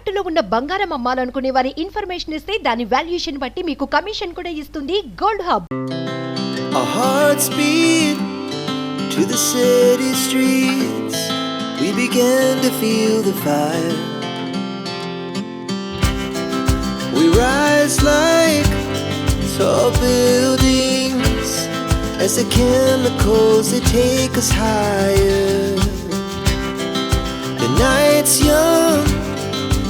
తాకట్టులో ఉన్న బంగారం అమ్మాలనుకునే వారి ఇన్ఫర్మేషన్ ఇస్తే దాని వాల్యుయేషన్ బట్టి మీకు కమిషన్ కూడా ఇస్తుంది gold hub Our hearts beat to the city streets. We began to feel the fire. We rise like tall buildings as the chemicals they take us higher. The night's young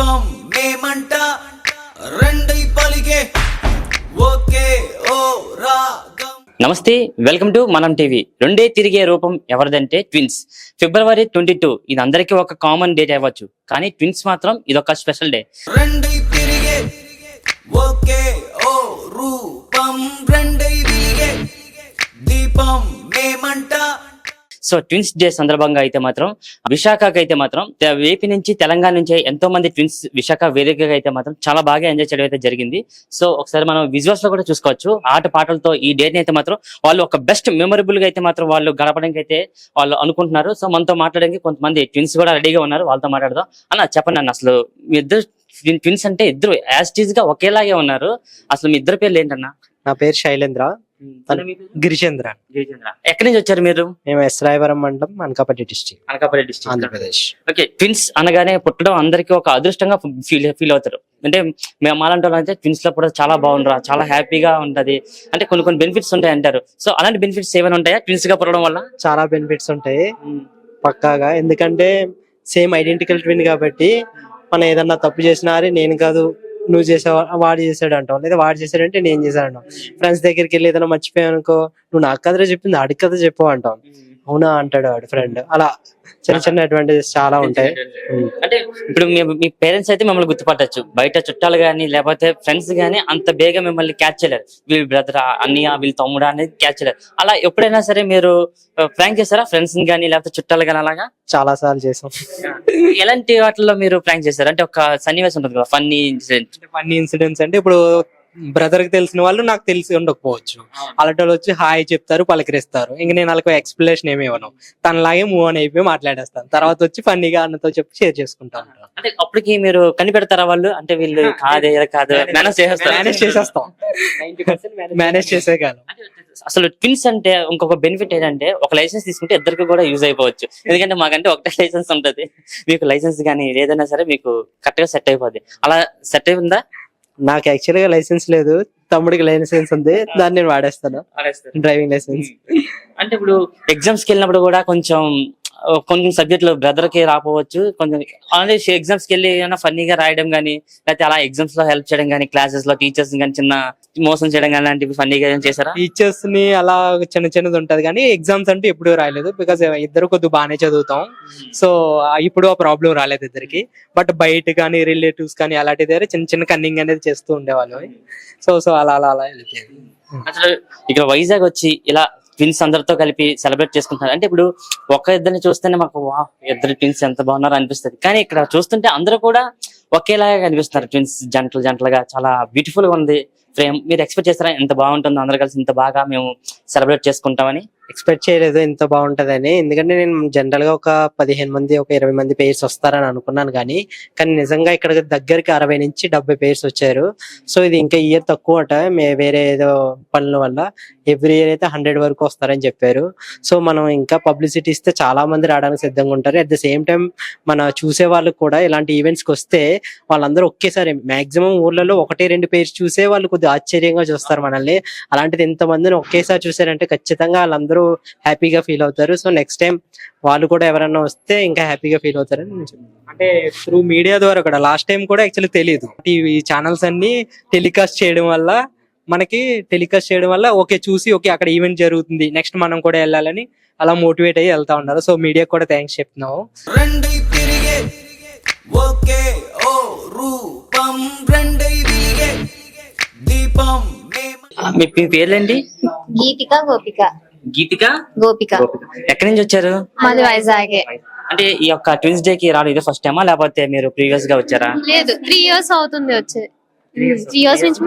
దీపం మేమంట రెండై పలిగే ఒకే ఓ రాగం నమస్తే welcome to మనం TV. రెండే తిరిగే రూపం ఎవరిదంటే twins. February twenty two ఇది అందరికీ ఒక కామన్ డేట్ అవ్వచ్చు. కానీ ట్విన్స్ మాత్రం ఇది ఒక స్పెషల్ డే. రెండై తిరిగే. ఒకే ఓ రూపం రెండై దీపం మేమంట సో ట్విన్స్ డే సందర్భంగా అయితే మాత్రం విశాఖకి అయితే మాత్రం ఏపీ నుంచి తెలంగాణ నుంచి ఎంతో మంది ట్విన్స్ విశాఖ వేదికగా అయితే మాత్రం చాలా బాగా ఎంజాయ్ చేయడం అయితే జరిగింది. సో ఒకసారి మనం విజువల్స్లో కూడా చూసుకోవచ్చు. ఆట పాటలతో ఈ డేట్ అయితే మాత్రం వాళ్ళు ఒక బెస్ట్ మెమొరబుల్గా అయితే మాత్రం వాళ్ళు గడపడానికి అయితే వాళ్ళు అనుకుంటున్నారు. సో మనతో మాట్లాడడానికి కొంతమంది ట్విన్స్ కూడా రెడీగా ఉన్నారు. వాళ్ళతో మాట్లాడదాం. అన్న చెప్పండి అన్న అసలు మీ ఇద్దరు ట్విన్స్ అంటే ఇద్దరు యాస్టీజ్గా ఒకేలాగే ఉన్నారు. అసలు మీ ఇద్దరు పేర్లు ఏంటన్నా? నా పేరు శైలేంద్ర? గిరిచంద్ర గిరిజేంద్ర. ఎక్కడి నుంచి వచ్చారు మీరు? మేము ఎస్రాయవరం మండలం Anakapalli district Anakapalli district. Andhra Pradesh. Okay twins అనగానే పుట్టడం అందరికీ ఒక అదృష్టంగా ఫీల్ ఫీల్ అవుతారు. అంటే మేము మాలాంటి వాళ్ళు అయితే ట్విన్స్లో కూడా చాలా బాగుండరా చాలా హ్యాపీగా ఉంటది. అంటే కొన్ని కొన్ని బెనిఫిట్స్ ఉంటాయి అంటారు. సో అలాంటి బెనిఫిట్స్ ఏమైనా ఉంటాయా ట్విన్స్గా పుట్టడం వల్ల? చాలా బెనిఫిట్స్ ఉంటాయి. పక్కాగా. ఎందుకంటే సేమ్ ఐడెంటికల్ ట్విన్ కాబట్టి మనం ఏదన్నా తప్పు చేసినా అరే నేను కాదు నువ్వు చేసావా వాడు చేసాడు అంటాం లేదా వాడు చేశాడంటే నేను చేశాను ఫ్రెండ్స్ దగ్గరికి వెళ్ళి ఏదైనా మర్చిపోయావు అనుకో నువ్వు నాకు కదరా చెప్పింది ఆడికి కథ చెప్పు అంటాం అవునా అంటాడు వాడు ఫ్రెండ్ అలా చిన్న చిన్న అడ్వాంటేజెస్ చాలా ఉంటాయి. అంటే ఇప్పుడు మీ మీ పేరెంట్స్ అయితే మిమ్మల్ని గుర్తుపట్టచ్చు. బయట చుట్టాలు గానీ లేకపోతే ఫ్రెండ్స్ గానీ అంత బేగా మిమ్మల్ని క్యాచ్ చేయలేరు. వీళ్ళ బ్రదర్ అన్నయ్య వీళ్ళ తమ్ముడు అనేది క్యాచ్ చేయలేరు. అలా ఎప్పుడైనా సరే మీరు ప్రాంక్ చేస్తారా ఫ్రెండ్స్ గానీ లేకపోతే చుట్టాలు గానీ అలాగా? చాలా సార్లు చేసాం ఎలాంటి వాటిల్లో మీరు ప్రాంక్ చేస్తారు అంటే ఒక సన్నివేశం ఉంటుంది కదా ఫన్నీ ఇన్సిడెంట్ ఫన్నీ ఇన్సిడెంట్స్ అంటే ఇప్పుడు బ్రదర్కి తెలిసిన వాళ్ళు నాకు తెలిసి ఉండకపోవచ్చు. అలాంటి వాళ్ళు వచ్చి హాయ్ చెప్తారు పలకరిస్తారు. ఇంక నేను వాళ్ళకి ఎక్స్ప్లెనేషన్ ఏమి ఇవ్వను. తనలాగే మూవ్ అని అయిపోయి మాట్లాడేస్తాను. తర్వాత వచ్చి ఫన్నీగా అన్నతో చెప్పి షేర్ చేసుకుంటాను అంటే అప్పటికి మీరు కనిపెడతారా వాళ్ళు? అంటే వీళ్ళు కాదే కాదు మేనేజ్ చేసేస్తారు. మేనేజ్ చేసేస్తాం. మేనేజ్ చేసేయగలం అసలు ట్విన్స్ అంటే ఇంకొక బెనిఫిట్ ఏంటంటే ఒక లైసెన్స్ తీసుకుంటే ఇద్దరికి కూడా యూజ్ అయిపోవచ్చు. ఎందుకంటే మాకంటే ఒకటే లైసెన్స్ ఉంటది. మీకు లైసెన్స్ కానీ ఏదైనా సరే మీకు కరెక్ట్గా సెట్ అయిపోద్ది. అలా సెట్ అయిపోయిందా నాకు యాక్చువల్గా లైసెన్స్ లేదు. తమ్ముడికి లైసెన్స్ ఉంది. దాన్ని నేను వాడేస్తాను. డ్రైవింగ్ లైసెన్స్ అంటే ఇప్పుడు ఎగ్జామ్స్కి వెళ్ళినప్పుడు కూడా కొంచెం కొన్ని సబ్జెక్టులు బ్రదర్కి రాపోవచ్చు. కొంచెం ఆల్రెడీ ఎగ్జామ్స్కి వెళ్ళి ఏమైనా ఫన్నీగా రాయడం కానీ లేకపోతే అలా ఎగ్జామ్స్లో హెల్ప్ చేయడం కానీ క్లాసెస్లో టీచర్స్ కానీ చిన్న మోసం చేయడం కానీ అలాంటివి ఫన్నీగా ఏమైనా చేశారా? టీచర్స్ని అలా చిన్న చిన్నది ఉంటది కానీ ఎగ్జామ్స్ అంటే ఎప్పుడు రాయలేదు బికాస్ ఇద్దరు కొద్దిగా బాగానే చదువుతాం. సో ఇప్పుడు ఆ ప్రాబ్లం రాలేదు ఇద్దరికి. బట్ బయట కానీ రిలేటివ్స్ కానీ అలాంటి దగ్గర చిన్న చిన్న కన్నింగ్ అనేది చేస్తూ ఉండేవాళ్ళు. సో సో అలా అలా అలా అసలు ఇక్కడ వైజాగ్ వచ్చి ఇలా ట్విన్స్ అందరితో కలిపి సెలబ్రేట్ చేసుకుంటున్నారు. అంటే ఇప్పుడు ఒక ఇద్దరిని చూస్తేనే మాకు వా ఇద్దరు ట్విన్స్ ఎంత బాగున్నారో అనిపిస్తుంది. కానీ ఇక్కడ చూస్తుంటే అందరూ కూడా ఒకేలాగా కనిపిస్తున్నారు. ట్విన్స్ జంటలు జంటలుగా చాలా బ్యూటిఫుల్గా ఉంది. ఫ్రేమ్ మీరు ఎక్స్పెక్ట్ చేస్తారా ఎంత బాగుంటుందో అందరు కలిసి ఇంత బాగా మేము సెలబ్రేట్ చేసుకుంటామని? ఎక్స్పెక్ట్ చేయలేదు ఇంత బాగుంటదని. ఎందుకంటే నేను జనరల్గా ఒక పదిహేను మంది ఒక ఇరవై మంది పేర్స్ వస్తారని అనుకున్నాను కానీ కానీ నిజంగా ఇక్కడ దగ్గరికి అరవై నుంచి డెబ్బై పేర్స్ వచ్చారు. సో ఇది ఇంకా ఇయర్ తక్కువ అట మే వేరే ఏదో పనుల వల్ల ఎవ్రీ ఇయర్ అయితే హండ్రెడ్ వరకు వస్తారని చెప్పారు. సో మనం ఇంకా పబ్లిసిటీ ఇస్తే చాలా మంది రావడానికి సిద్ధంగా ఉంటారు. అట్ ద సేమ్ టైం మన చూసే వాళ్ళకి కూడా ఇలాంటి ఈవెంట్స్కి వస్తే వాళ్ళందరూ ఒకేసారి మాక్సిమం ఊర్లలో ఒకటి రెండు పేర్స్ చూసే వాళ్ళు కొద్దిగా ఆశ్చర్యంగా చూస్తారు మనల్ని. అలాంటిది ఎంతమందిని ఒకేసారి చూసారంటే ఖచ్చితంగా వాళ్ళందరూ హ్యాపీగా ఫీల్ అవుతారు. సో నెక్స్ట్ టైం వాళ్ళు కూడా ఎవరన్నా వస్తే ఇంకా హ్యాపీగా ఫీల్ అవుతారని అంటే త్రూ మీడియా ద్వారా కూడా లాస్ట్ టైం కూడా యాక్చువల్లీ తెలియదు టీవీ ఛానల్స్ అన్ని టెలికాస్ట్ చేయడం వల్ల మనకి టెలికాస్ట్ చేయడం వల్ల ఓకే చూసి ఓకే అక్కడ ఈవెంట్ జరుగుతుంది నెక్స్ట్ మనం కూడా వెళ్ళాలని అలా మోటివేట్ అయ్యి వెళ్తా ఉన్నారు. సో మీడియా కూడా థ్యాంక్స్ చెప్తున్నాము రెండై తిరిగే ఒకే ఓ రూపం. రెండై వెలిగే దీపం మేమ. మీ పేర్లేంటి? గీతిక గోపిక. గీతిక? గోపిక. ఎక్కడి నుంచి వచ్చారు? మాది వైజాగే. అంటే ఈ యొక్క ట్విన్స్ డే కి రావడం ఇదే ఫస్ట్ టైమా? లేకపోతే మీరు ప్రీవియస్గా వచ్చారా? లేదు త్రీ ఇయర్స్ అవుతుంది వచ్చి. త్రీ ఇయర్స్ నుంచి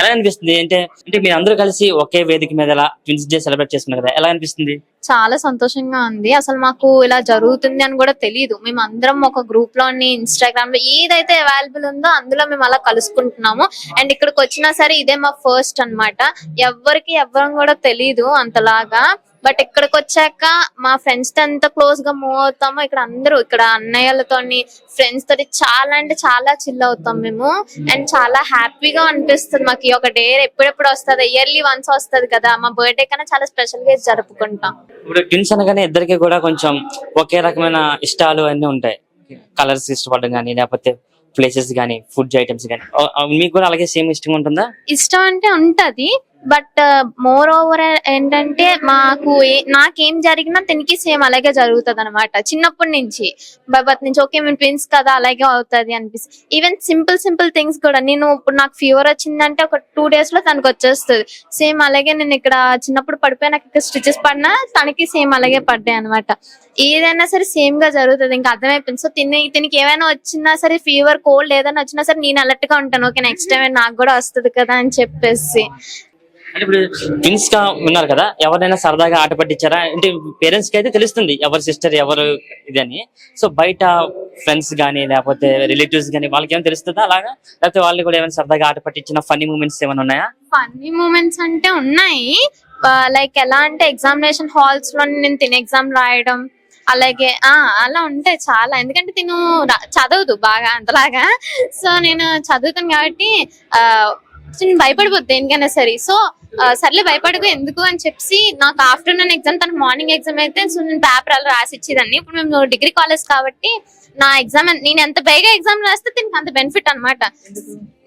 ఎలా అనిపిస్తుంది? అంటే అంటే మీరు అందరూ కలిసి ఒకే వేదిక మీద ట్విన్స్ డే సెలబ్రేట్ చేసుకున్నారు కదా ఎలా అనిపిస్తుంది? చాలా సంతోషంగా ఉంది. అసలు మాకు ఇలా జరుగుతుంది అని కూడా తెలియదు మేము అందరం ఒక గ్రూప్లోని ఇన్స్టాగ్రామ్లో ఏదైతే అవైలబుల్ ఉందో అందులో మేము అలా కలుసుకుంటున్నాము. అండ్ ఇక్కడికి వచ్చినా సరే ఇదే మా ఫస్ట్ అన్నమాట. ఎవ్వరికి ఎవ్వరం కూడా తెలియదు అంతలాగా. బట్ ఇక్కడికి వచ్చాక మా ఫ్రెండ్స్తో ఎంత క్లోజ్గా మూవ్ అవుతామో ఇక్కడ అందరూ ఇక్కడ అన్నయ్యలతోని ఫ్రెండ్స్ తోటి చాలా అంటే చాలా చిల్ అవుతాం మేము. అండ్ చాలా హ్యాపీగా అనిపిస్తుంది మాకు. ఒక డే ఎప్పుడెప్పుడు వస్తుంది? ఇయర్లీ వన్స్ వస్తది కదా. మా బర్త్డే కన్నా చాలా స్పెషల్గా జరుపుకుంటాం. ఇప్పుడు ట్విన్స్ అనగానే ఇద్దరికి కూడా కొంచెం ఒకే రకమైన ఇష్టాలు అన్ని ఉంటాయి. కలర్స్ ఇష్టపడడం కానీ లేకపోతే ప్లేసెస్ కానీ ఫుడ్ ఐటమ్స్ కానీ మీకు కూడా అలాగే సేమ్ ఇష్టం ఉంటుందా? ఇష్టం అంటే ఉంటది. But uh, moreover uh, ఏంటంటే మాకు నాకేం జరిగినా తనకి సేమ్ అలాగే జరుగుతుంది అనమాట చిన్నప్పటి నుంచి. బట్ నుంచి ఓకే మేము ట్విన్స్ కదా అలాగే అవుతుంది అనిపిస్తుంది ఈవెన్ సింపుల్ సింపుల్ థింగ్స్ కూడా. నేను ఇప్పుడు నాకు ఫీవర్ వచ్చిందంటే ఒక టూ డేస్లో తనకు వచ్చేస్తుంది. సేమ్ అలాగే నేను ఇక్కడ చిన్నప్పుడు పడిపోయి నాకు ఇక్కడ స్టిచెస్ పడినా తనకి సేమ్ అలాగే పడ్డాయి అనమాట ఏదైనా సరే సేమ్గా జరుగుతుంది. ఇంకా అర్థమైపోయింది. సో తిని తినికి ఏమైనా వచ్చినా సరే ఫీవర్ కోల్డ్ ఏదైనా వచ్చినా సరే నేను అలర్ట్గా ఉంటాను. ఓకే నెక్స్ట్ టైం నాకు కూడా వస్తుంది కదా అని చెప్పేసి. అంటే ఇప్పుడు ట్విన్స్గా ఉన్నారు కదా ఎవరైనా సరదాగా ఆట పట్టించారా? అంటే పేరెంట్స్కి అయితే తెలుస్తుంది ఎవరు సిస్టర్ ఎవరు ఇది అని సో బయట ఫ్రెండ్స్ గానీ లేకపోతే రిలేటివ్స్ గానీ వాళ్ళకి ఏమైనా తెలుస్తుందా అలాగా? లేకపోతే వాళ్ళు కూడా ఏమైనా సరదాగా ఆట పట్టించిన ఫన్నీ మూమెంట్స్ ఏమైనా ఉన్నాయా? ఫన్నీ మూమెంట్స్ అంటే ఉన్నాయి. లైక్ ఎలా అంటే ఎగ్జామినేషన్ హాల్స్లో నేను తినే ఎగ్జామ్ రాయడం అలాగే ఆ అలా ఉంటాయి చాలా. ఎందుకంటే తిను చదవదు బాగా అంతలాగా. సో నేను చదువుతాను కాబట్టి నేను భయపడిపోద్ది దేనికైనా సరే. సో సర్లే భయపడకు ఎందుకు అని చెప్పి నాకు ఆఫ్టర్నూన్ ఎగ్జామ్ తన మార్నింగ్ ఎగ్జామ్ అయితే సో నేను పేపర్ అలా రాసి ఇచ్చేదాన్ని ఇప్పుడు మేము డిగ్రీ కాలేజ్ కాబట్టి నా ఎగ్జామ్ నేను ఎంత బయగా ఎగ్జామ్ రాస్తే దీనికి అంత బెనిఫిట్ అన్నమాట.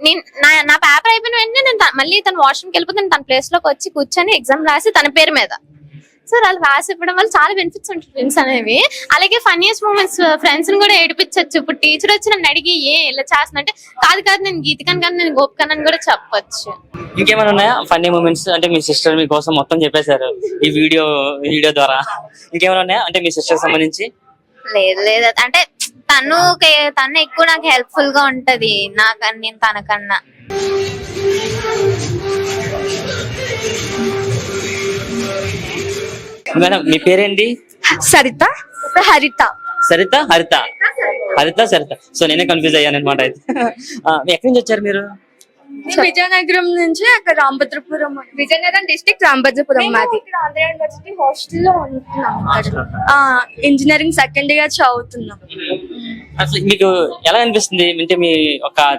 నేను నా నా పేపర్ అయిపోయిన వెంటనే నేను మళ్ళీ తన వాష్రూమ్కి వెళ్ళిపోతే తన ప్లేస్లోకి వచ్చి కూర్చొని ఎగ్జామ్ రాసి తన పేరు మీద. సో వాళ్ళు రాసి ఇవ్వడం వల్ల చాలా బెనిఫిట్స్ ఉంటాయి ఫ్రెండ్స్ అనేవి. అలాగే ఫన్నీయెస్ట్ మూమెంట్స్ ఫ్రెండ్స్ని కూడా ఏడిపించవచ్చు ఇప్పుడు టీచర్ వచ్చి నన్ను అడిగి ఏ ఇలా చేస్తున్నట్టే కాదు కాదు నేను గీతికన్ కానీ నేను గోపికన్ అని కూడా చెప్పొచ్చు. ఇంకేమైనా ఉన్నాయా? ఫన్నీ మూమెంట్స్ అంటే మీ సిస్టర్ మీకోసం మొత్తం చెప్పేశారు ఈ వీడియో వీడియో ద్వారా. ఇంకేమైనా ఉన్నాయా? అంటే మీ సిస్టర్ సంబంధించి? లేదు లేదు. అంటే తను తను ఎక్కువ నాకు హెల్ప్ఫుల్గా ఉంటది. నాకన్నా నేను తనకన్నా మేడం మీ పేరేంటి? సరిత హరిత. సరిత హరిత. హరిత సరిత. సో నేనే కన్ఫ్యూజ్ అయ్యాను అనమాట అయితే. ఎక్కడి నుంచి వచ్చారు మీరు? విజయనగరం నుంచి అక్కడ రాంభద్రపురం విజయనగరం డిస్ట్రిక్ట్ రాంభద్రపురం మాది. ఇక్కడ ఆంధ్ర యూనివర్సిటీ హాస్టల్లో ఉంటున్నాం ఇంజనీరింగ్ సెకండ్ ఇయర్ చదువుతున్నాం. అసలు మీకు ఎలా అనిపిస్తుంది? అంటే మీ ఒక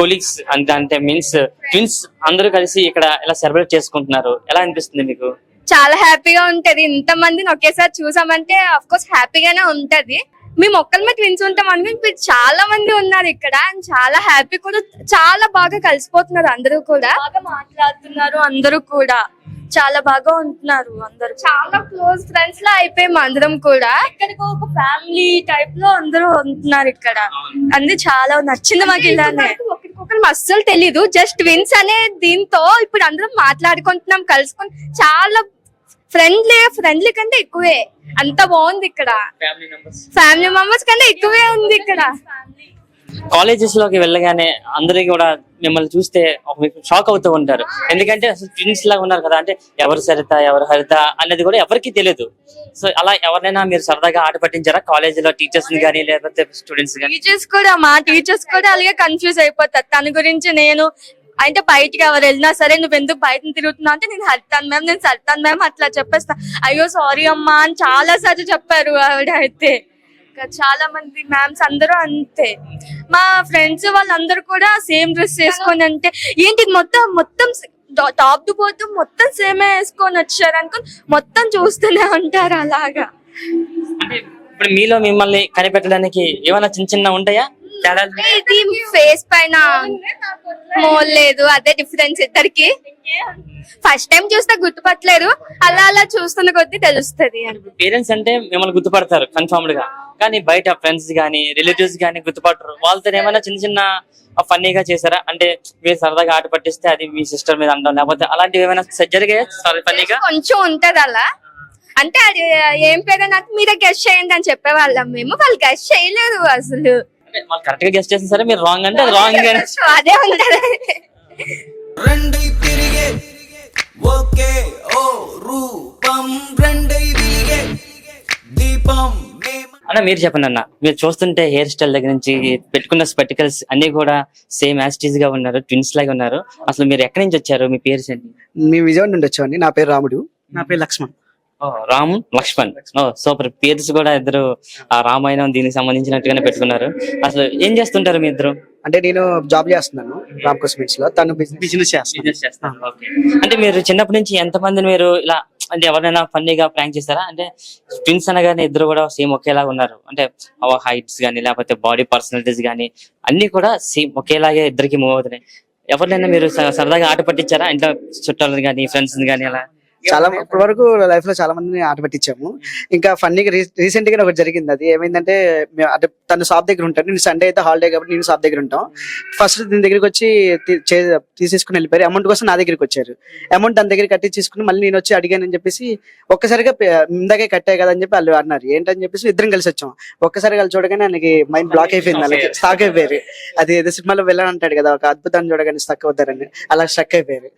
కొలీగ్స్ అంటే అంటే మీన్స్ ట్విన్స్ అందరూ కలిసి ఇక్కడ ఇలా సెలబ్రేట్ చేసుకుంటున్నారు? ఎలా అనిపిస్తుంది మీకు? చాలా హ్యాపీగా ఉంటది. ఇంత మందిని ఒకేసారి చూసామంటే అఫ్ కోర్స్ హ్యాపీగానే ఉంటది. మేము ఒక్కరి ట్విన్స్ ఉంటాం అనుకుని చాలా మంది ఉన్నారు ఇక్కడ and చాలా హ్యాపీ కూడా చాలా బాగా కలిసిపోతున్నారు అందరూ కూడా. బాగా మాట్లాడుతున్నారు అందరూ కూడా. చాలా బాగా ఉంటున్నారు అందరూ. చాలా క్లోజ్ ఫ్రెండ్స్ లా అయిపోయాము అందరం కూడా. ఇక్కడికి ఒక ఫ్యామిలీ టైప్లో అందరూ ఉంటున్నారు ఇక్కడ. అంది చాలా నచ్చింది మాకు ఇలానే. ఒకరికొకరు అస్సలు తెలీదు. జస్ట్ ట్విన్స్ అనే దీంతో ఇప్పుడు అందరం మాట్లాడుకుంటున్నాం కలుసుకొని చాలా ఫ్రెండ్లీ ఫ్రెండ్లీ కంటే ఎక్కువే. అంత బాగుంది ఇక్కడ. ఫ్యామిలీ మెంబర్స్ కంటే ఎక్కువే ఉంది ఇక్కడ. కాలేజెస్లోకి వెళ్ళగానే అందరికి కూడా మిమ్మల్ని చూస్తే ఒక షాక్ అవుతూ ఉంటారు. ఎందుకంటే అసలు ట్విన్స్ లాగా ఉన్నారు కదా అంటే ఎవరు సరిత ఎవరు హరిత అనేది కూడా ఎవరికి తెలియదు సో అలా ఎవరైనా మీరు సరదాగా ఆట పట్టించారా? కాలేజీలో టీచర్స్ కానీ లేకపోతే స్టూడెంట్స్ కానీ టీచర్స్ కూడా మా టీచర్స్ కూడా అలాగే కన్ఫ్యూజ్ అయిపోతారు. తన గురించి నేను అంటే బయటికి ఎవరు వెళ్ళినా సరే నువ్వు ఎందుకు బయట తిరుగుతున్నావు అంటే నేను హరితాను మ్యామ్ నేను సరితాను మ్యామ్ అట్లా చెప్పేస్తా. అయ్యో సారీ అమ్మా అని చాలా సార్లు చెప్పారు ఆవిడ అయితే. చాలా మంది మ్యామ్స్ అందరూ అంతే. మా ఫ్రెండ్స్ వాళ్ళందరూ కూడా సేమ్ డ్రెస్ వేసుకొని అంటే ఏంటి మొత్తం మొత్తం టాప్ టు పోతూ మొత్తం సేమే వేసుకొని వచ్చారు అనుకుని మొత్తం చూస్తూనే ఉంటారు అలాగా. ఇప్పుడు మీలో మిమ్మల్ని కనిపెట్టడానికి ఏమైనా చిన్న చిన్న ఉంటాయా? ఇది ఫేస్ పైన మోల్ లేదు అదే డిఫరెన్స్ ఇద్దరికి. ఫస్ట్ టైం చూస్తే గుర్తుపట్టలేరు అలా అలా చూస్తున్న కొద్దీ తెలుస్తుంది పేరెంట్స్ అంటే మిమ్మల్ని గుర్తుపడతారు కన్ఫర్మ్డ్గా. కానీ బయట ఫ్రెండ్స్ గానీ రిలేటివ్స్ గానీ గుర్తుపట్టరు. వాళ్ళతో ఏమైనా చిన్న చిన్న ఫన్నీగా చేశారా? అంటే మీరు సరదాగా ఆట పట్టిస్తే అది మీ సిస్టర్ మీద అనడం లేకపోతే అలాంటివి ఏమైనా జరిగాయా? ఫన్నీగా కొంచెం ఉంటది అలా. అంటే అది ఏం పేరు నాకు మీరే గెస్ట్ చేయండి అని చెప్పేవాళ్ళం మేము. వాళ్ళు గెస్ట్ చేయలేదు అసలు. వాళ్ళు కరెక్ట్గా గెస్ట్ చేసిన సరే మీరు రాంగ్ అంటే అది రాంగ్ అదే ఉంటది. రెండై తిరిగే ఒకే ఓ రూపం. రెండై విలిగే దీపం అన్న మీరు చెప్పండి అన్న. మీరు చూస్తుంటే హెయిర్ స్టైల్ దగ్గర నుంచి పెట్టుకున్న స్పెటికల్స్ అన్ని కూడా సేమ్ యాస్టీజ్గా ఉన్నారు ట్విన్స్ లాగా ఉన్నారు. అసలు మీరు ఎక్కడి నుంచి వచ్చారు మీ పేరు ఏంటి? మేము విజయవాడ నుండి వచ్చామండి. నా పేరు రాముడు. నా పేరు లక్ష్మణ్. రామ్ లక్ష్మణ్. సూపర్. పేర్స్ కూడా ఇద్దరు ఆ రామాయణం దీనికి సంబంధించినట్టుగానే పెట్టుకున్నారు. అసలు ఏం చేస్తుంటారు మీ ఇద్దరు? అంటే నేను జాబ్ చేస్తున్నాను రామ్ కాస్మెటిక్స్లో. తను బిజినెస్ చేస్తాను ఓకే. అంటే మీరు చిన్నప్పటి నుంచి ఎంత మందిని మీరు ఇలా అంటే ఎవరైనా ఫన్నీగా ప్రాంక్ చేస్తారా? అంటే ట్విన్స్ అనగానే ఇద్దరు కూడా సేమ్ ఒకేలా ఉన్నారు. అంటే హైట్స్ గానీ లేకపోతే బాడీ పర్సనాలిటీస్ గానీ అన్ని కూడా సేమ్ ఒకేలాగే ఇద్దరికి మూవ్ అవుతున్నాయి. ఎవరినైనా మీరు స- సరదాగా ఆట పట్టించారా? ఇంట్లో చుట్టాలను కానీ ఫ్రెండ్స్ గానీ అలా? చాలా ఇప్పటి వరకు లైఫ్లో చాలా మందిని ఆట పట్టించాము. ఇంకా ఫన్నీగా రీసెంట్గా ఒకటి జరిగింది. అది ఏమైందంటే అంటే తను షాప్ దగ్గర ఉంటాను నేను సండే అయితే హాలిడే కాబట్టి నేను షాప్ దగ్గర ఉంటాం. ఫస్ట్ దీని దగ్గరికి వచ్చి తీసేసుకుని వెళ్ళిపోయారు. అమౌంట్ కోసం నా దగ్గరికి వచ్చారు. అమౌంట్ తన దగ్గర కట్టించేసుకుని మళ్ళీ నేను వచ్చి అడిగానని చెప్పేసి ఒక్కసారిగా ఇందాకే కట్టాయి కదా అని చెప్పి వాళ్ళు అన్నారు. ఏంటని చెప్పేసి ఇద్దరం కలిసి వచ్చాం. ఒక్కసారి కలిసి చూడగానే ఆయనకి మైండ్ బ్లాక్ అయిపోయింది. వాళ్ళకి స్టాక్ అయిపోయారు. అది ఏదో సినిమాలో వెళ్ళని అంటాడు కదా ఒక అద్భుతాన్ని చూడగానే స్టక్ అవుతారని. అలా స్టక్ అయిపోయారు.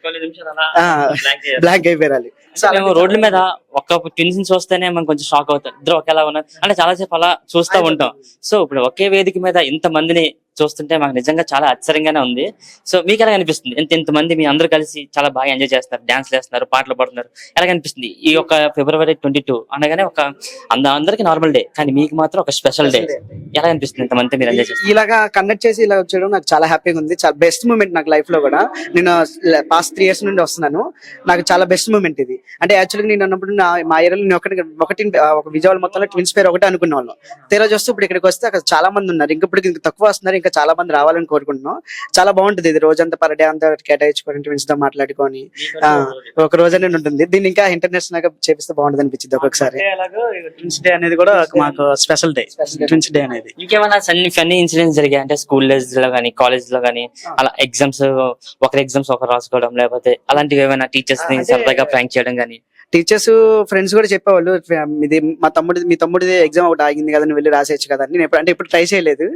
బ్లాక్ అయిపోయారు మేము రోడ్ల మీద ఒక్క ట్విన్స్ చూస్తేనే మనం కొంచెం షాక్ అవుతాం. ఇద్దరు ఒకేలా ఉన్నారు. అంటే చాలా సేపు అలా చూస్తూ ఉంటాం. సో ఇప్పుడు ఒకే వేదిక మీద ఇంత మందిని చూస్తుంటే మాకు నిజంగా చాలా ఆశ్చర్యంగానే ఉంది. సో మీకు ఎలా అనిపిస్తుంది? ఇంత ఇంత మంది మీ అందరూ కలిసి చాలా బాగా ఎంజాయ్ చేస్తారు డాన్స్ చేస్తున్నారు పాటలు పాడుతున్నారు. ఎలా అనిపిస్తుంది? ఈ యొక్క ఫిబ్రవరి ట్వంటీ టూ అనగానే ఒక అంద అందరికి నార్మల్ డే కానీ మీకు మాత్రం ఒక స్పెషల్ డే. ఎలా అనిపిస్తుంది ఇంతమంది మీరు ఎంజాయ్ చేస్తారు ఇలాగా కండక్ట్ చేసి ఇలా వచ్చేయడం నాకు చాలా హ్యాపీగా ఉంది. చాలా బెస్ట్ మూమెంట్ నాకు లైఫ్లో కూడా. నేను పాస్ట్ త్రీ ఇయర్స్ నుండి వస్తున్నాను. నాకు చాలా బెస్ట్ మూమెంట్ ఇది. అంటే యాక్చువల్గా నేను అన్నప్పుడు నా మా ఏరియాలో నేను ఒకటి ఒకటి ఒక విజయవాడ మొత్తంలో ట్విన్స్ పేరు ఒకటే అనుకున్న వాళ్ళం తీరా చూస్తే ఇప్పుడు ఇక్కడికి వస్తే అక్కడ చాలా మంది ఉన్నారు. ఇంకా ఇప్పుడు ఇంకా తక్కువ వస్తున్నారు. ఇంకా చాలా మంది రావాలని కోరుకుంటున్నాం. చాలా బాగుంటుంది ఇది. రోజంతా పర్ డే అంతా కేటాయించుకొని తో మాట్లాడుకొని ఆ, ఒక రోజు అనేది ఉంటుంది. దీన్ని ఇంకా ఇంటర్నేషనల్గా చేపిస్తే బాగుంటుంది అనిపించింది ఒక్కొక్కసారి. ట్విన్స్ డే అనేది కూడా మాకు స్పెషల్ డే ట్విన్స్ డే అనేది. ఇంకేమైనా ఫన్నీ ఫన్నీ ఇన్సిడెంట్స్ జరిగాయి? అంటే స్కూల్ డేస్లో కానీ కాలేజ్లో కానీ అలా ఎగ్జామ్స్ ఒకరి ఎగ్జామ్స్ ఒకరు రాసుకోవడం లేకపోతే అలాంటివి ఏమైనా టీచర్స్ని సరదాగా ప్రాంక్ చేయడం కానీ టీచర్స్ ఫ్రెండ్స్ కూడా చెప్పేవాళ్ళు ఇది మా తమ్ముడి మీ తమ్ముడిది ఎగ్జామ్ ఒకటి ఆగింది కదా వెళ్ళి రాసేయచ్చు కదా అని. నేను ఎప్పుడు అంటే ఇప్పుడు ట్రై చేయలేదు.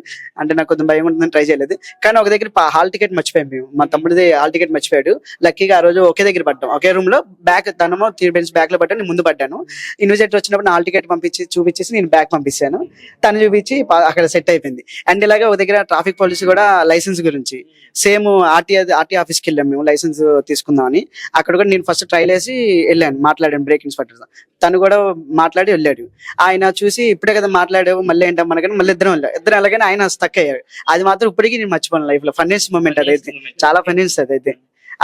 అంటే నాకు కొంచెం భయం ఉంటుందని ట్రై చేయలేదు. కానీ ఒక దగ్గర హాల్ టికెట్ మర్చిపోయాం మేము. మా తమ్ముడిది హాల్ టికెట్ మర్చిపోయాడు. లక్కీగా ఆ రోజు ఒకే దగ్గర పడ్డాం. ఒకే రూమ్లో బ్యాక్ తనమో త్రీ బెంచ్ బ్యాక్లో పడ్డాను నేను ముందు పడ్డాను. ఇన్విజిటర్ వచ్చినప్పుడు హాల్ టికెట్ పంపించి చూపించేసి నేను బ్యాక్ పంపించాను తను చూపించి అక్కడ సెట్ అయిపోయింది. అండ్ ఇలాగే ఒక దగ్గర ట్రాఫిక్ పోలీస్ కూడా లైసెన్స్ గురించి సేమ్ ఆర్టీ ఆర్టీ ఆఫీస్కి వెళ్ళాం మేము లైసెన్స్ తీసుకుందాం అని. అక్కడ కూడా నేను ఫస్ట్ ట్రైల్ వేసి వెళ్ళాను. మాట్లాడాను బ్రేక్ ఇన్స్పెక్టర్ తను కూడా మాట్లాడి వెళ్ళాడు. ఆయన చూసి ఇప్పుడే కదా మాట్లాడావు మళ్ళీ ఏంటో మనకని మళ్ళీ ఇద్దరం వెళ్ళాం. ఇద్దరం అలాగని ఆయన స్టక్ అయ్యాడు అది మాత్రం ఇప్పటికీ నేను మర్చిపోను లైఫ్లో. ఫన్నెస్ట్ మూమెంట్ అదైతే చాలా ఫన్నెస్ట్ అదైతే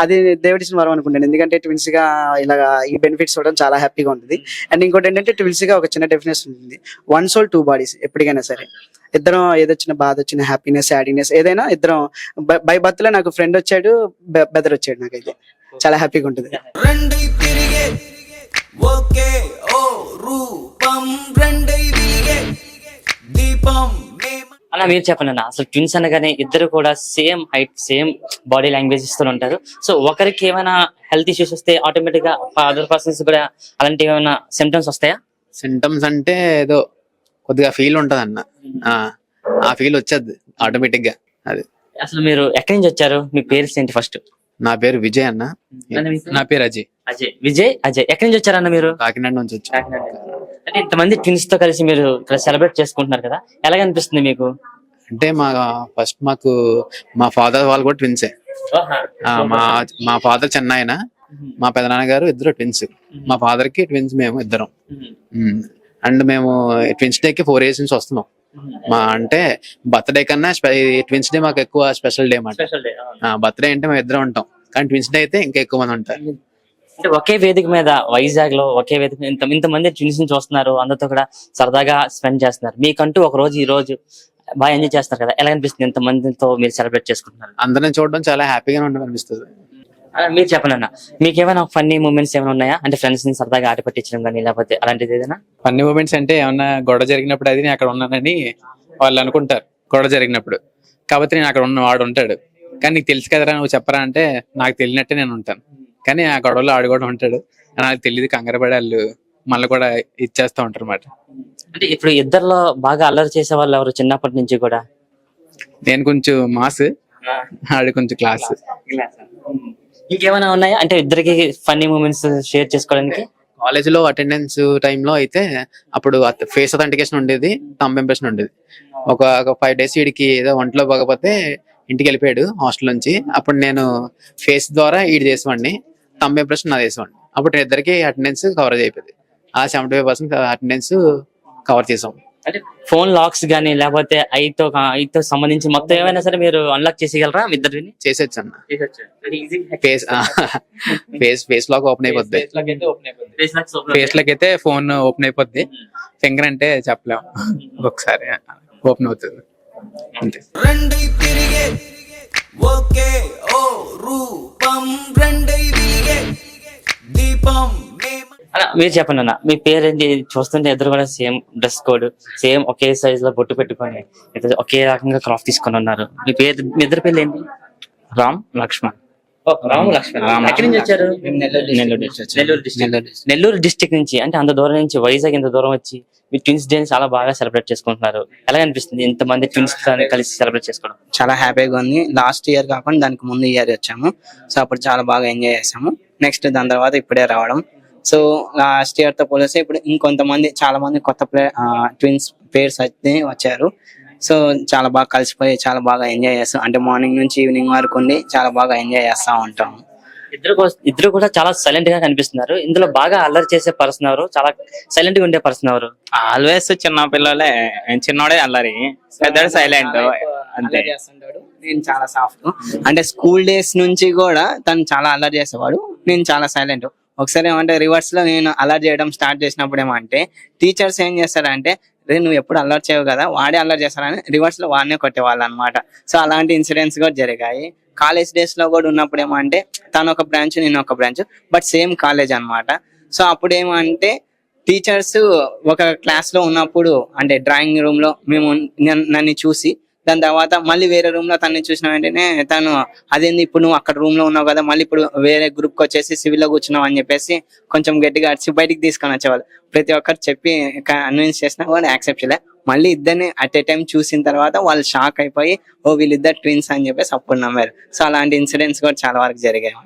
అది దేవుడిసిన వరం అనుకుంటాను. ఎందుకంటే ట్విన్స్గా ఇలా ఈ బెనిఫిట్స్ చూడడం చాలా హ్యాపీగా ఉంటుంది. అండ్ ఇంకోటి ఏంటంటే ట్విన్స్గా ఒక చిన్న డెఫినేషన్ ఉంటుంది. వన్ సోల్ టూ బాడీస్ ఎప్పటికైనా సరే. ఇద్దరం ఏదొచ్చిన బాధ వచ్చిన హ్యాపీనెస్ సాడీనెస్ ఏదైనా ఇద్దరం బై బర్త్లో నాకు ఫ్రెండ్ వచ్చాడు బెదర్ వచ్చాడు నాకైతే. చాలా హ్యాపీగా ఉంటుంది. రెండై తిరిగే ఒకే ఓ రూపం రెండై విలిగే దీపం అలా మీరు చెప్పండి అన్న. అసలు ట్విన్స్ అనగానే ఇద్దరు కూడా same height same body language ఇస్తూ ఉంటారు. సో ఒకరికి ఏమైనా హెల్త్ ఇష్యూస్ వస్తే ఆటోమేటిక్గా అదర్ పర్సన్స్ కూడా అలాంటి ఏమైనా సిమ్టమ్స్ వస్తాయా? సింటమ్స్ అంటే ఏదో కొద్దిగా ఫీల్ ఉంటది అన్న. ఆ, ఆ ఫీల్ వచ్చేది ఆటోమేటిక్గా అది. అసలు మీరు ఎక్కడి నుంచి వచ్చారు? మీ పేరు ఏంటి ఫస్ట్ నా పేరు విజయ్ అన్న. నా పేరు అజయ్. అజయ్. విజయ్? అజయ్. ఎక్కడి నుంచి వచ్చారన్న మీరు? కాకినాడ నుంచి వచ్చా. అంటే ఇంతమంది ట్విన్స్తో కలిసి మీరు ఇక్కడ సెలబ్రేట్ చేసుకుంటున్నారు కదా ఎలాగ అనిపిస్తుంది మీకు? అంటే మా ఫస్ట్ మాకు మా ఫాదర్ వాళ్ళు కూడా ట్విన్సే ఆ, మా మా ఫాదర్ చిన్న ఆయన మా పెదనాన్న గారు ఇద్దరు ట్విన్స్ మా ఫాదర్కి ట్విన్స్ మేము ఇద్దరం. అండ్ మేము ట్విన్స్ డే కి ఫోర్ ఇయర్స్ నుంచి వస్తున్నాం. మా అంటే బర్త్డే కన్నా ట్విన్స్ డే మాకు ఎక్కువ స్పెషల్ డే మాట బర్త్డే అంటే మేము ఇద్దరం ఉంటాం. కానీ ట్విన్స్ డే అయితే ఇంకా ఎక్కువ మంది ఉంటారు. అంటే ఒకే వేదిక మీద వైజాగ్లో ఒకే వేదిక ఇంత ఇంతమంది ట్విన్స్ని చూస్తున్నారు అందరితో కూడా సరదాగా స్పెండ్ చేస్తున్నారు. మీకంటూ ఒక రోజు ఈ రోజు బాగా ఎంజాయ్ చేస్తున్నారు కదా? ఎలా అనిపిస్తుంది ఇంత మందితో మీరు సెలబ్రేట్ చేసుకుంటున్నారు? అందరిని చూడడం చాలా హ్యాపీగా ఉండడం అనిపిస్తుంది మీరు చెప్పండి అన్న. మీకు ఏమైనా ఫన్నీ మూమెంట్స్ ఏమైనా ఉన్నాయా? అంటే ఫ్రెండ్స్ని సరదాగా ఆట పట్టించడం కానీ లేకపోతే అలాంటిది ఏదైనా? ఫన్నీ మూమెంట్స్ అంటే ఏమన్నా గొడవ జరిగినప్పుడు అది నేను అక్కడ ఉన్నానని వాళ్ళు అనుకుంటారు గొడవ జరిగినప్పుడు. కాబట్టి నేను అక్కడ ఉన్న వాడు ఉంటాడు. కానీ నీకు తెలుసు కదరా నువ్వు చెప్పరా అంటే నాకు తెలియనట్టే నేను ఉంటాను. కానీ ఆ గొడవలో ఆడు కూడా ఉంటాడు. నాకు తెలియదు కంగారపడి వాళ్ళు మళ్ళీ కూడా ఇచ్చేస్తా ఉంటారు అన్నమాట. అంటే ఇప్పుడు ఇద్దరిలో బాగా అల్లరి చేసే వాళ్ళు ఎవరు చిన్నప్పటి నుంచి కూడా? నేను కొంచెం మాస్ ఆడు కొంచెం క్లాస్. ఇంకేమైనా ఉన్నాయా? అంటే ఇద్దరికి ఫన్నీ మూమెంట్స్ షేర్ చేసుకోవడానికి? కాలేజ్లో అటెండెన్స్లో అయితే అప్పుడు ఫేస్ అథెంటికేషన్ ఉండేది థంబ్ ఇంప్రెషన్ ఉండేది. ఒక ఫైవ్ డేస్ వీడికి ఏదో ఒంట్లో పోకపోతే ఇంటికి వెళ్ళిపోయాడు హాస్టల్ నుంచి. అప్పుడు నేను ఫేస్ ద్వారా ఈడు చేసేవాడిని థంబ్ ఇంప్రెషన్ నా చేసేవాడిని. అప్పుడు ఇద్దరికి అటెండెన్స్ కవర్ అయిపోయింది. ఆ seventy five percent attendance cover చేసాం. అంటే ఫోన్ లాక్స్ కానీ లేకపోతే ఐతో ఐతో సంబంధించి మొత్తం ఏమైనా సరే మీరు అన్లాక్ చేసేయగలరా మీ ఇద్దరిని చేసేచ్చు అన్న face face face lock open అయిపోద్ది. ఫేస్ లకి అయితే ఫోన్ ఓపెన్ అయిపోద్ది. ఫింగర్ అంటే చెప్పలేం. ఒకసారి ఓపెన్ అవుతుంది. అంతే. రెండై తిరిగే ఒకే ఓ రూపం. రెండై తిరిగే దీపం. అలా మీరు చెప్పండి అన్న. మీ పేరేంటి? చూస్తుంటే ఇద్దరు కూడా సేమ్ డ్రెస్ కోడ్ సేమ్ ఒకే సైజ్లో బొట్టు పెట్టుకొని ఇద్దరు ఒకే రకంగా క్రాఫ్ తీసుకొని ఉన్నారు. మీ పేరు మీ ఇద్దరు పేర్లు ఏంటి? రామ్ లక్ష్మణ్. నెల్లూరు డిస్ట్రిక్ట్ నుంచి అంటే అంత దూరం నుంచి వైజాగ్ ఇంత దూరం వచ్చి మీ ట్విన్స్ డే చాలా బాగా సెలబ్రేట్ చేసుకుంటున్నారు. ఎలా అనిపిస్తుంది? ఇంత మంది ట్విన్స్ కలిసి సెలబ్రేట్ చేసుకోవడం? చాలా హ్యాపీగా ఉంది. లాస్ట్ ఇయర్ కాకుండా దానికి ముందు ఇయర్ వచ్చాము. సో అప్పుడు చాలా బాగా ఎంజాయ్ చేసాము. నెక్స్ట్ దాని తర్వాత ఇప్పుడే రావడం. సో లాస్ట్ ఇయర్తో పోలిస్తే ఇప్పుడు ఇంకొంతమంది చాలా మంది కొత్త ప్లే ట్విన్స్ పేర్స్ అయితే వచ్చారు. సో చాలా బాగా కలిసిపోయి చాలా బాగా ఎంజాయ్ చేస్తాం అంటే మార్నింగ్ నుంచి ఈవినింగ్ వరకు ఉండి చాలా బాగా ఎంజాయ్ చేస్తా ఉంటాము ఇద్దరు ఇద్దరు కూడా చాలా సైలెంట్గా కనిపిస్తున్నారు. ఇందులో బాగా అల్లరి చేసే పర్సన్ ఎవరు? చాలా సైలెంట్గా ఉండే పర్సన్ ఎవరు? ఆల్వేస్ చిన్న పిల్లలే చిన్నోడే అల్లరి పెద్దోడు సైలెంట్ అంతే. నేను చాలా సాఫ్ట్ అంటే స్కూల్ డేస్ నుంచి కూడా తను చాలా అల్లరి చేసేవాడు. నేను చాలా సైలెంట్ ఒకసారి ఏమంటే రివర్స్లో నేను అలర్ట్ చేయడం స్టార్ట్ చేసినప్పుడు ఏమంటే టీచర్స్ ఏం చేస్తారంటే రే నువ్వు ఎప్పుడు అలర్ట్ చేయవు కదా వాడే అలర్ట్ చేస్తారని రివర్స్లో వాడినే కొట్టేవాళ్ళు అనమాట సో అలాంటి ఇన్సిడెంట్స్ కూడా జరిగాయి. కాలేజ్ డేస్లో కూడా ఉన్నప్పుడు ఏమంటే తను ఒక బ్రాంచ్ నేను ఒక బ్రాంచ్ బట్ సేమ్ కాలేజ్ అనమాట. సో అప్పుడు ఏమంటే టీచర్స్ ఒక క్లాస్లో ఉన్నప్పుడు అంటే డ్రాయింగ్ రూమ్లో మేము నన్ను చూసి దాని తర్వాత మళ్ళీ వేరే రూమ్లో తనని చూసిన వెంటనే తను అదేంది ఇప్పుడు నువ్వు అక్కడ రూమ్లో ఉన్నావు కదా మళ్ళీ ఇప్పుడు వేరే గ్రూప్కి వచ్చేసి సివిల్లో కూర్చున్నావు అని చెప్పేసి కొంచెం గట్టిగా అడిచి బయటికి తీసుకొని వచ్చేవాళ్ళు. ప్రతి ఒక్కరు చెప్పి కన్విన్స్ చేసినా కూడా యాక్సెప్ట్ చేయలే. మళ్ళీ ఇద్దరిని అట్ ఏ టైం చూసిన తర్వాత వాళ్ళు షాక్ అయిపోయి ఓ వీళ్ళిద్దరు ట్విన్స్ అని చెప్పేసి అప్పుడు నమ్మారు. సో అలాంటి ఇన్సిడెంట్స్ కూడా చాలా వరకు జరిగాయి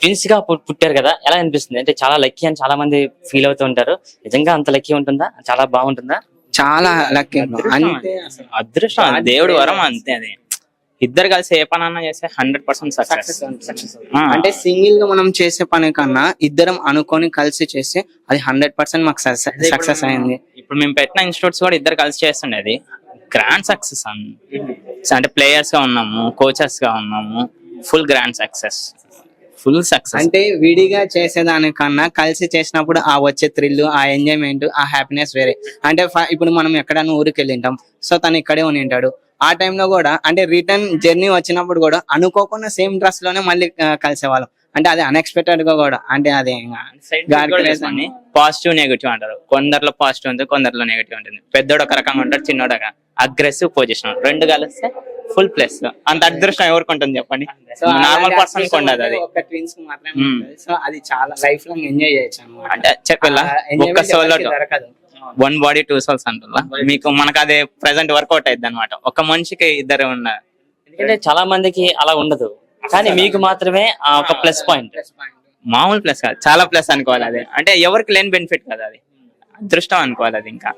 ట్విన్స్గా పుట్టారు కదా ఎలా అనిపిస్తుంది? అంటే చాలా లక్కీ అని చాలా మంది ఫీల్ అవుతూ ఉంటారు. నిజంగా అంత లక్కీ ఉంటుందా? చాలా బాగుంటుందా? చాలా లక్కీ అంటే అసలు అదృష్టం అది దేవుడు వరం అంతే అది. ఇద్దరు కలిసి ఏ పనన్నా చేస్తే హండ్రెడ్ పర్సెంట్ సక్సెస్ అంటే సింగిల్గా మనం చేసే పని కన్నా ఇద్దరం అనుకొని కలిసి చేస్తే అది హండ్రెడ్ పర్సెంట్ మాకు సక్సెస్ అయింది. ఇప్పుడు మేము పెట్టిన ఇన్స్టిట్యూట్స్ కూడా ఇద్దరు కలిసి చేస్తుండేది గ్రాండ్ సక్సెస్ అంటే ప్లేయర్స్గా ఉన్నాము కోచెస్గా ఉన్నాము full grand success full success. అంటే విడిగా చేసేదానికన్నా కలిసి చేసినప్పుడు ఆ వచ్చే థ్రిల్ ఆ ఎంజాయ్మెంట్ ఆ హ్యాపీనెస్ వేరే. అంటే ఇప్పుడు మనం ఎక్కడైనా ఊరికి వెళ్ళి ఉంటాం సో తను ఇక్కడే ఉని ఉంటాడు ఆ టైంలో కూడా అంటే రిటర్న్ జర్నీ వచ్చినప్పుడు కూడా అనుకోకుండా సేమ్ డ్రెస్లోనే మళ్ళీ కలిసేవాళ్ళం. అంటే అది అన్ఎక్స్పెక్టెడ్గా కూడా అంటే అది. పాజిటివ్ నెగిటివ్ అంటారు. కొందరిలో పాజిటివ్ ఉంటుంది కొందరిలో నెగిటివ్ ఉంటుంది. పెద్దోడు ఒక రకంగా ఉంటాడు చిన్నోడు అగ్రెసివ్ పొజిషన్ రెండు కలిస్తే ఫుల్ ప్లస్ అంత అదృష్టం ఎవరికి ఉంటుంది చెప్పండి? నార్మల్ పర్సన్ ఉండదు. అది. అంటే ఒక ట్విన్స్కి మాత్రమే Hmm. ఉంటుంది. సో అది చాలా లైఫ్ లాంగ్ ఎంజాయ్ చేయొచ్చు అంటే చెప్పేలా ఒక్క సోలో దొరకదు. వన్ బాడీ టూ సోల్స్ అంటారా మీకు మనకు అదే ప్రెసెంట్ వర్కౌట్ అయింది అనమాట ఒక మనిషికి ఇద్దరు ఉన్నారు ఎందుకంటే చాలా మందికి అలా ఉండదు. కానీ మీకు మాత్రమే ఆ ఒక ప్లస్ పాయింట్ మామూలు ప్లస్ కాదు. చాలా ప్లస్ అనుకోవాలి అది. అంటే ఎవరికి లేని బెనిఫిట్ కదా అది. అదృష్టం అనుకోవాలి అది ఇంకా.